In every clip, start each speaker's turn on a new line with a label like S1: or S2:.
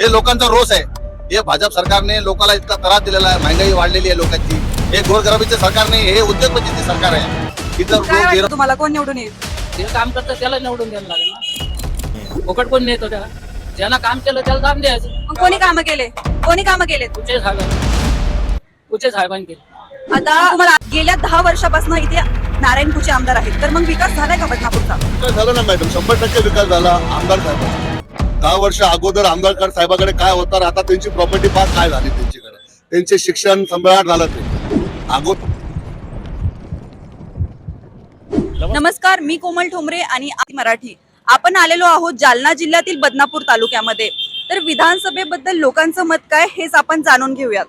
S1: हे लोकांचा रोष आहे. हे भाजप सरकारने लोकांना इतका त्रास दिलेला आहे. महागाई वाढलेली आहे लोकांची. हे गोरगरिबीचे सरकार नाही हे उद्योगपतीचे सरकार आहे. इतर
S2: तुम्हाला? कोण निवडून येईल?
S3: जे काम करतं त्याला निवडून द्यायला लागेल ना. फुकट कोण नेतो त्याला? ज्यानं काम केलं त्याला दाम द्यायचं.
S2: मग कोणी कामं केले? कोणी कामं केलेत
S3: कुठे साहेबांनी. कुठे साहेबांनी केलं.
S2: आता तुम्हाला गेल्या दहा वर्षापासून इथे नारायण कुचे आमदार आहेत. तर मग विकास झालाय का बदनापूरचा
S1: विकास झाला ना मॅडम. शंभर टक्के विकास झाला. आमदार साहेब. दहा वर्ष अगोदर आमदार साहेबाकडे काय होतं आता त्यांची प्रॉपर्टी पार्क काय झाली त्यांच्याकडे? त्यांचे शिक्षण सम्राट झालं ते. अगोदर
S2: नमस्कार. मी कोमल ठोंबरे आणि मराठी. आपण आलेलो आहोत जालना जिल्ह्यातील बदनापूर तालुक्यामध्ये. तर विधानसभेबद्दल लोकांचं मत काय हेच आपण जाणून घेऊयात.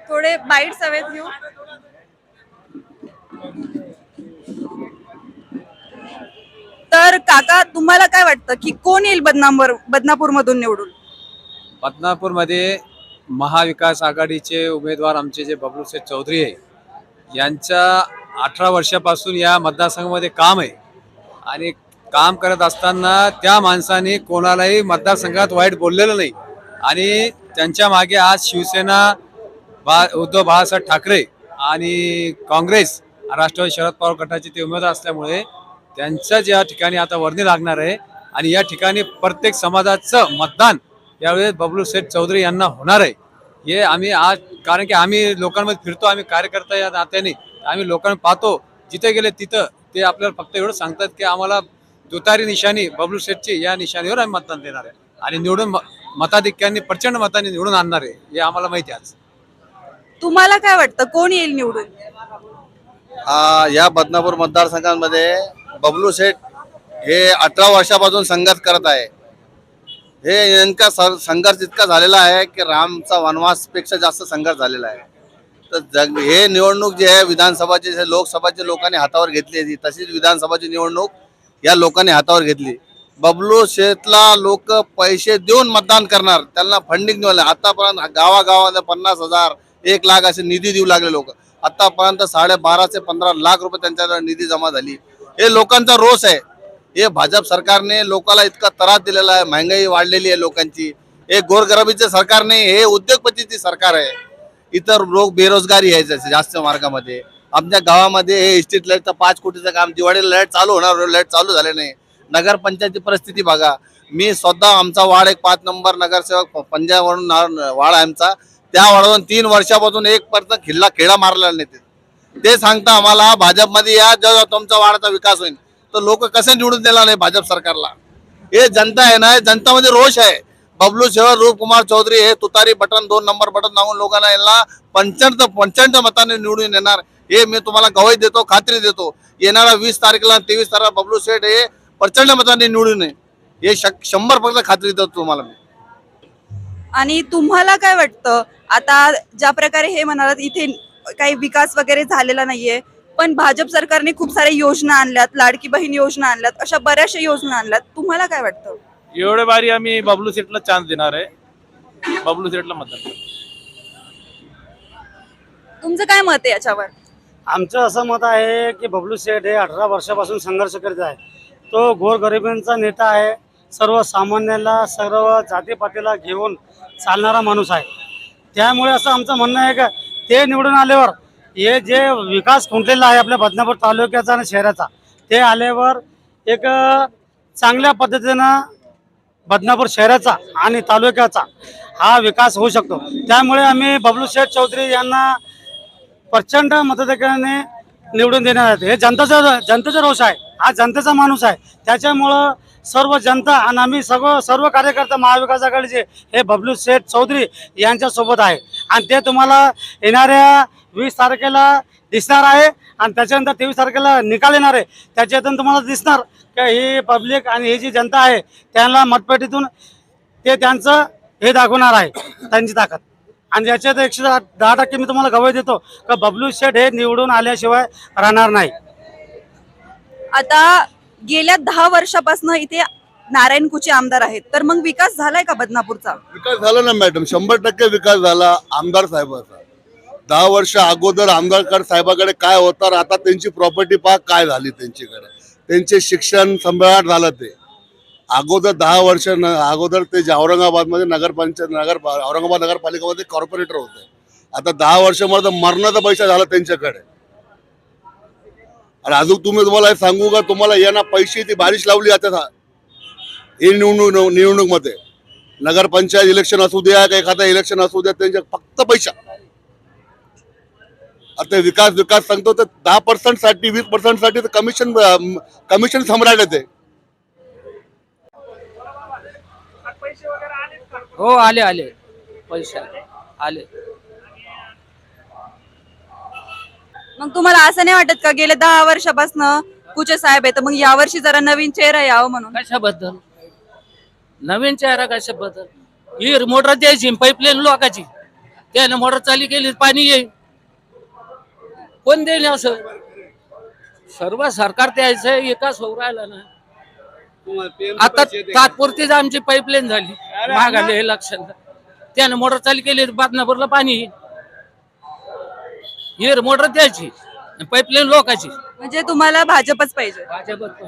S2: थोडे बाईट्स हवेत घेऊ. तर काका तुम्हाला काय वाटतं की कोण येईल बदनापूर बदनापूर मधून निवडून?
S4: बदनापूरमध्ये महाविकास आघाडीचे उमेदवार आमचे जे बबलूसेठ चौधरी आहे यांच्या अठरा वर्षापासून या मतदारसंघामध्ये काम आहे. आणि काम करत असताना त्या माणसाने कोणालाही मतदारसंघात वाईट बोललेलं नाही. आणि त्यांच्या मागे आज शिवसेना बा उद्धव बाळासाहेब ठाकरे आणि काँग्रेस राष्ट्रवादी शरद पवार गटाचे ते उमेदवार असल्यामुळे त्यांचं ज्या ठिकाणी आता वर्णी लागणार आहे आणि या ठिकाणी प्रत्येक समाजाचं मतदान यावेळेस बबलू शेठ चौधरी यांना होणार आहे. हे आम्ही आज कारण की आम्ही लोकांमध्ये फिरतो आम्ही कार्यकर्ता या नात्याने आम्ही लोकांना पाहतो जिथे गेले तिथं ते आपल्याला फक्त एवढं सांगतात की आम्हाला दुतारी निशाणी बबलू शेठची या निशाणीवर आम्ही मतदान देणार आहे. आणि निवडून म- मताधिक्यांनी प्रचंड मतांनी निवडून आणणार आहे हे आम्हाला माहिती आहे आज.
S2: तुम्हाला काय वाटतं? कोण येईल निवडून?
S1: आ, या बदनापूर मतदारसंघामध्ये बबलू शेठ हे अठरा वर्षापासून संघर्ष करत आहे. हे यांका संघर्ष इतका झालेला आहे की रामचा वनवासपेक्षा जास्त संघर्ष झालेला आहे. तर जग हे निवडणूक जे आहे विधानसभाची जे लोकसभाची लोकांनी हातावर घेतली होती तशीच विधानसभाची निवडणूक या लोकांनी हातावर घेतली. बबलू शेठला लोक पैसे देऊन मतदान करणार त्यांना फंडिंग देऊ लागले. आतापर्यंत गावागावामध्ये पन्नास हजार एक लाख असे निधी देऊ लागले लोक. आतापर्यंत साडे बारा ते पंधरा लाख रुपये त्यांच्याकडे निधी जमा झाली. हे लोकांचा रोष आहे. हे भाजप सरकारने लोकांना इतका त्रास दिलेला आहे महागाई वाढलेली आहे लोकांची. हे गोरगरबीचं सरकार नाही हे उद्योगपतीचे सरकार आहे. इतर लोक बेरोजगारी आहे जास्त- जास्त मार्गामध्ये. आमच्या गावामध्ये हे इस्टेट लाईटचं पाच कोटीचं काम दिवाळीला लाइट चालू होणार लाइट चालू झाले नाही. नगरपंचायतची परिस्थिती बघा. मी स्वतः आमचा वाढ एक पाच नंबर नगरसेवक पंजाबवरून ना- आहे आमचा. त्या वार्डातून तीन वर्षापासून एक पर्यंत खिल्ला खेळा मारलेला नाही ते. सांगता आम्हाला भाजपमध्ये या जेव्हा तुमचा वार्डाचा विकास होईल. तर लोक कसे निवडून देणार नाही भाजप सरकारला? हे जनता आहे ना जनता जनतामध्ये रोष आहे. बबलू शेवर रूपकुमार चौधरी हे तुतारी बटन दोन नंबर बटन लावून लोकांना यांना पंच्याण्णव पंच्याण्णव मताने निवडून येणार. हे मी तुम्हाला गवाही देतो खात्री देतो. येणाऱ्या वीस तारखेला तेवीस तारखेला बबलू शेठ हे प्रचंड मताने निवडून ये हे शंभर पर्यंत खात्री देतो तुम्हाला मी.
S2: आणि तुम्हाला काय वाटतं? आता ज्या प्रकारे हे म्हणालात इथे काही विकास वगैरे झालेला नाहीये. पण भाजप सरकारने खूप साऱ्या योजना आणल्यात लाडकी बहीण योजना आणल्यात अशा बऱ्याचशा योजना आणल्यात. तुम्हाला काय वाटतं?
S5: एवढे बारी आम्ही बबलू सेटला चान्स देणार आहे. बबलू सेटला मतदान करणार.
S2: तुमचं काय मत आहे याच्यावर?
S6: आमचं असं मत आहे की बबलू शेठ हे अठरा वर्षापासून संघर्ष करीत आहे. तो गोरगरिबांचा नेता आहे. सर्वसामान्याला सर्व जातीपातीला घेऊन चालणारा माणूस आहे. त्यामुळे असं आमचं म्हणणं आहे का ते निवडून आल्यावर हे जे विकास खुंटलेला आहे आपल्या बदनापूर तालुक्याचा आणि शहराचा ते आल्यावर एक चांगल्या पद्धतीनं बदनापूर शहराचा आणि तालुक्याचा हा विकास होऊ शकतो. त्यामुळे आम्ही बबलू शेठ चौधरी यांना प्रचंड मताधिकाऱ्याने निवडून देणार आहेत. हे जनतेचा जनतेचा रोष आहे. हा जनतेचा माणूस आहे. त्याच्यामुळं सर्व जनता आणि आम्ही सर्व सर्व कार्यकर्ता महाविकास आघाडीचे हे बबलू शेठ चौधरी यांच्यासोबत आहे. आणि ते तुम्हाला येणाऱ्या वीस तारखेला दिसणार आहे आणि त्याच्यानंतर तेवीस तारखेला निकाल येणार आहे. त्याच्यातून तुम्हाला दिसणार का ही पब्लिक आणि ही जी जनता आहे त्यांना मतपेटीतून ते त्यांचं हे दाखवणार आहे त्यांची ताकद. आणि याच्यात एकशे दहा टक्के मी तुम्हाला गवय देतो का बबलू शेठ हे निवडून आल्याशिवाय राहणार नाही.
S2: आता गेल्या दहा वर्षापासून इथे नारायण कुचे आमदार आहेत. तर मग विकास झालाय का बदनापूरचा?
S1: विकास झाला ना मॅडम. शंभर टक्के विकास झाला आमदार साहेबाचा. दहा वर्ष अगोदर आमदारकर साहेबाकडे काय होतं आता त्यांची प्रॉपर्टी पार्क काय झाली त्यांच्याकडे.
S7: त्यांचे शिक्षण सम्राट झालं ते. अगोदर दहा वर्ष अगोदर ते जे औरंगाबादमध्ये नगरपंचायत नगर औरंगाबाद नगरपालिकेमध्ये कॉर्पोरेटर होते. आता दहा वर्षामध्ये मरणाचा पैसा झाला त्यांच्याकडे. आणि अजून तुम्ही तुम्हाला हे सांगू का? तुम्हाला यांना पैसे ती बारिश लावली आता हे निवडणूक निवडणूकमध्ये. नगरपंचायत इलेक्शन असू द्या का एखादा इलेक्शन असू द्या त्यांच्या फक्त पैसा. आता विकास विकास सांगतो तर दहा पर्सेंटसाठी वीस पर्सेंटसाठी तर कमिशन कमिशन सम्राट येते.
S3: हो आले आले. पैसे आले आले
S2: मग तुम्हाला असं नाही वाटत का गेले दहा वर्षापासून कुचे साहेब आहे तर मग यावर्षी जरा नवीन चेहरा यावं म्हणून.
S3: कशाबद्दल? नवीन चेहरा कशाबद्दल? ही मोटर द्यायची पाईपलाईन लोकांची. त्याने मोटर चालू केली पाणी येईल. कोण देईल असं? सर्व सरकार द्यायचं विकास होऊ राहिला ना. आता तात्पुरतीच आमची पाईपलाईन झाली. महागाले हे लक्षात. त्याने मोटर चालू केली बातनापूरला पाणी येईल. ही मोटर द्यायची पाईपलाईन लोकांची.
S2: म्हणजे तुम्हाला भाजपच पाहिजे.
S3: भाजपत